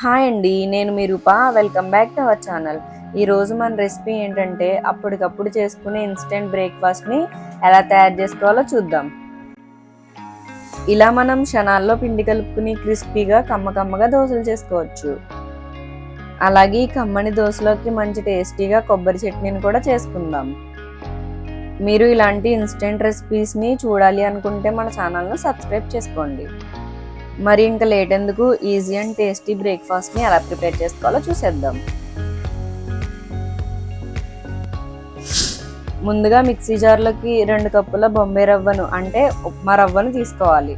Hi అండి నేను మీ Rupa. Welcome back to our channel ఈరోజు మన రెసిపీ ఏంటంటే అప్పటికప్పుడు చేసుకునే ఇన్స్టెంట్ బ్రేక్ఫాస్ట్ని ఎలా తయారు చేసుకోవాలో చూద్దాం. ఇలా మనం క్షణాల్లో పిండి కలుపుకుని క్రిస్పీగా కమ్మ కమ్మగా దోశలు చేసుకోవచ్చు. అలాగే ఈ కమ్మని దోశలోకి మంచి టేస్టీగా కొబ్బరి చట్నీని కూడా చేసుకుందాం. మీరు ఇలాంటి ఇన్స్టెంట్ రెసిపీస్ని చూడాలి అనుకుంటే మన ఛానల్ను సబ్స్క్రైబ్ చేసుకోండి. మరి ఇంకా లేట్ ఎందుకు? ఈజీ అండ్ టేస్టీ బ్రేక్ఫాస్ట్ని ఎలా ప్రిపేర్ చేసుకోవాలో చూసేద్దాం. ముందుగా మిక్సీ జార్లోకి రెండు కప్పుల బొంబే రవ్వను అంటే ఉప్మా రవ్వను తీసుకోవాలి.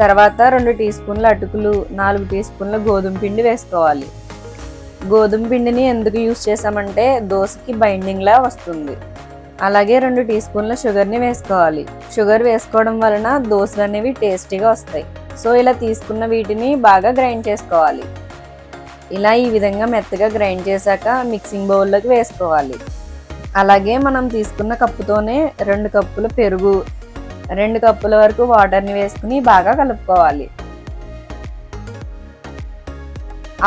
తర్వాత రెండు టీ స్పూన్ల అటుకులు నాలుగు టీ స్పూన్ల గోధుమ పిండి వేసుకోవాలి. గోధుమ పిండిని ఎందుకు యూస్ చేసామంటే దోశకి బైండింగ్లా వస్తుంది. అలాగే రెండు టీ స్పూన్ల షుగర్ని వేసుకోవాలి. షుగర్ వేసుకోవడం వలన దోశలు అనేవి టేస్టీగా వస్తాయి. సో ఇలా తీసుకున్న వీటిని బాగా గ్రైండ్ చేసుకోవాలి. ఇలా ఈ విధంగా మెత్తగా గ్రైండ్ చేశాక మిక్సింగ్ బౌల్లోకి వేసుకోవాలి. అలాగే మనం తీసుకున్న కప్పుతోనే రెండు కప్పుల పెరుగు రెండు కప్పుల వరకు వాటర్ని వేసుకుని బాగా కలుపుకోవాలి.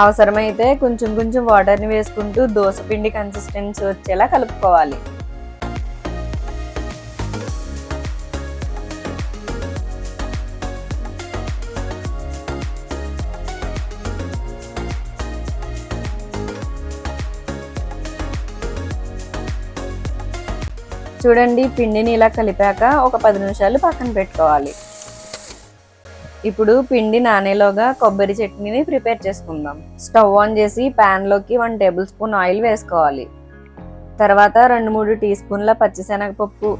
అవసరమైతే కొంచెం కొంచెం వాటర్ని వేసుకుంటూ దోశ పిండి కన్సిస్టెన్సీ వచ్చేలా కలుపుకోవాలి. చూడండి పిండిని ఇలా కలిపాక ఒక పది నిమిషాలు పక్కన పెట్టుకోవాలి. ఇప్పుడు పిండి నానేలోగా కొబ్బరి చట్నీని ప్రిపేర్ చేసుకుందాం. స్టవ్ ఆన్ చేసి ప్యాన్లోకి వన్ టేబుల్ స్పూన్ ఆయిల్ వేసుకోవాలి. తర్వాత రెండు మూడు టీ స్పూన్ల పచ్చిశనగపప్పు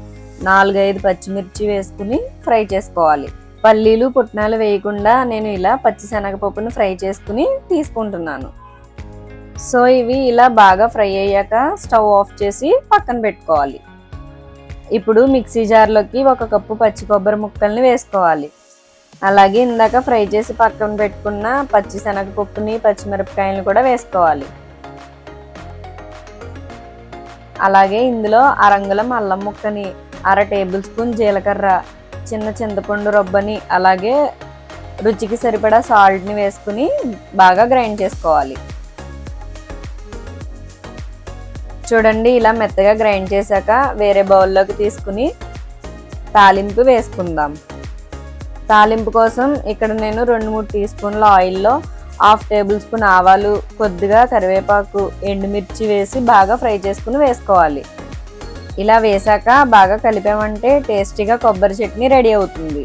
నాలుగైదు పచ్చిమిర్చి వేసుకుని ఫ్రై చేసుకోవాలి. పల్లీలు పుట్నాలు వేయకుండా నేను ఇలా పచ్చిశనగపప్పును ఫ్రై చేసుకుని తీసుకుంటున్నాను. సో ఇవి ఇలా బాగా ఫ్రై అయ్యాక స్టవ్ ఆఫ్ చేసి పక్కన పెట్టుకోవాలి. ఇప్పుడు మిక్సీ జార్లోకి ఒక కప్పు పచ్చి కొబ్బరి ముక్కల్ని వేసుకోవాలి. అలాగే ఇందాక ఫ్రై చేసి పక్కన పెట్టుకున్న పచ్చి శనగపప్పుని పచ్చిమిరపకాయలను కూడా వేసుకోవాలి. అలాగే ఇందులో అరంగులం అల్లం ముక్కని అర టేబుల్ స్పూన్ జీలకర్ర చిన్న చింతపండు రొబ్బని అలాగే రుచికి సరిపడా సాల్ట్ని వేసుకుని బాగా గ్రైండ్ చేసుకోవాలి. చూడండి ఇలా మెత్తగా గ్రైండ్ చేశాక వేరే బౌల్లోకి తీసుకుని తాలింపు వేసుకుందాం. తాలింపు కోసం ఇక్కడ నేను రెండు మూడు టీ స్పూన్ల ఆయిల్లో హాఫ్ టేబుల్ స్పూన్ ఆవాలు కొద్దిగా కరివేపాకు ఎండుమిర్చి వేసి బాగా ఫ్రై చేసుకుని వేసుకోవాలి. ఇలా వేసాక బాగా కలిపామంటే టేస్టీగా కొబ్బరి చట్నీ రెడీ అవుతుంది.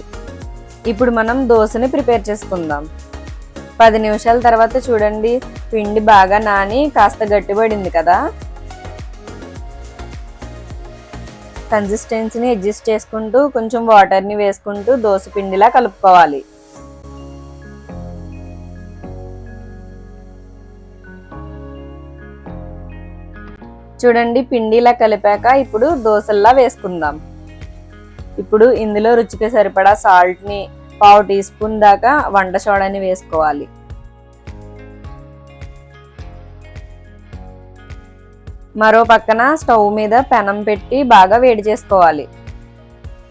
ఇప్పుడు మనం దోశని ప్రిపేర్ చేసుకుందాం. పది నిమిషాల తర్వాత చూడండి పిండి బాగా నాని కాస్త గట్టిపడింది కదా? కన్సిస్టెన్సీని అడ్జస్ట్ చేసుకుంటూ కొంచెం వాటర్ని వేసుకుంటూ దోశ పిండిలా కలుపుకోవాలి. చూడండి పిండిలా కలిపాక ఇప్పుడు దోశల్లా వేసుకుందాం. ఇప్పుడు ఇందులో రుచికి సరిపడా సాల్ట్ని పావు టీ స్పూన్ దాకా వంట సోడాని వేసుకోవాలి. మరో పక్కన స్టవ్ మీద పెనం పెట్టి బాగా వేడి చేసుకోవాలి.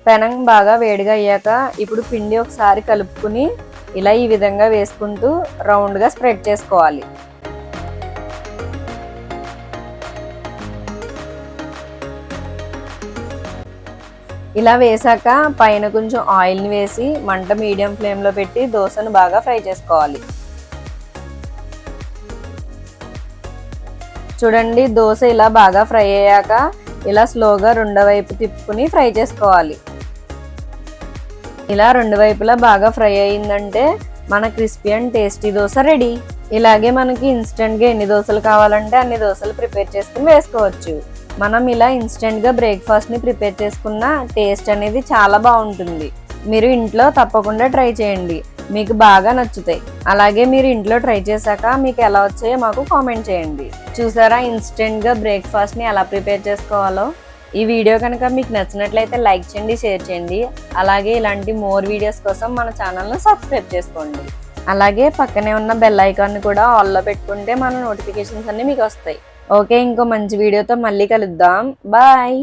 పెనం బాగా వేడిగా అయ్యాక ఇప్పుడు పిండి ఒకసారి కలుపుకుని ఇలా ఈ విధంగా వేసుకుంటూ రౌండ్గా స్ప్రెడ్ చేసుకోవాలి. ఇలా వేసాక పైన కొంచెం ఆయిల్ని వేసి మంట మీడియం ఫ్లేమ్లో పెట్టి దోశను బాగా ఫ్రై చేసుకోవాలి. చూడండి దోశ ఇలా బాగా ఫ్రై అయ్యాక ఇలా స్లోగా రెండో వైపు తిప్పుకుని ఫ్రై చేసుకోవాలి. ఇలా రెండు వైపులా బాగా ఫ్రై అయిందంటే మన crispy and tasty dosa ready. ఇలాగే మనకి ఇన్స్టెంట్గా ఎన్ని దోశలు కావాలంటే అన్ని దోశలు ప్రిపేర్ చేసుకుని వేసుకోవచ్చు. మనం ఇలా ఇన్స్టెంట్గా బ్రేక్ఫాస్ట్ని ప్రిపేర్ చేసుకున్న టేస్ట్ అనేది చాలా బాగుంటుంది. మీరు ఇంట్లో తప్పకుండా ట్రై చేయండి. మీకు బాగా నచ్చుతాయి. అలాగే మీరు ఇంట్లో ట్రై చేశాక మీకు ఎలా వచ్చాయో మాకు కామెంట్ చేయండి. చూసారా ఇన్స్టెంట్గా బ్రేక్ఫాస్ట్ని ఎలా ప్రిపేర్ చేసుకోవాలో? ఈ వీడియో కనుక మీకు నచ్చినట్లయితే లైక్ చేయండి షేర్ చేయండి. అలాగే ఇలాంటి మోర్ వీడియోస్ కోసం మన ఛానల్ను సబ్స్క్రైబ్ చేసుకోండి. అలాగే పక్కనే ఉన్న బెల్ ఐకాన్ని కూడా ఆల్లో పెట్టుకుంటే మన నోటిఫికేషన్స్ అన్నీ మీకు వస్తాయి. ఓకే ఇంకో మంచి వీడియోతో మళ్ళీ కలుద్దాం. బాయ్!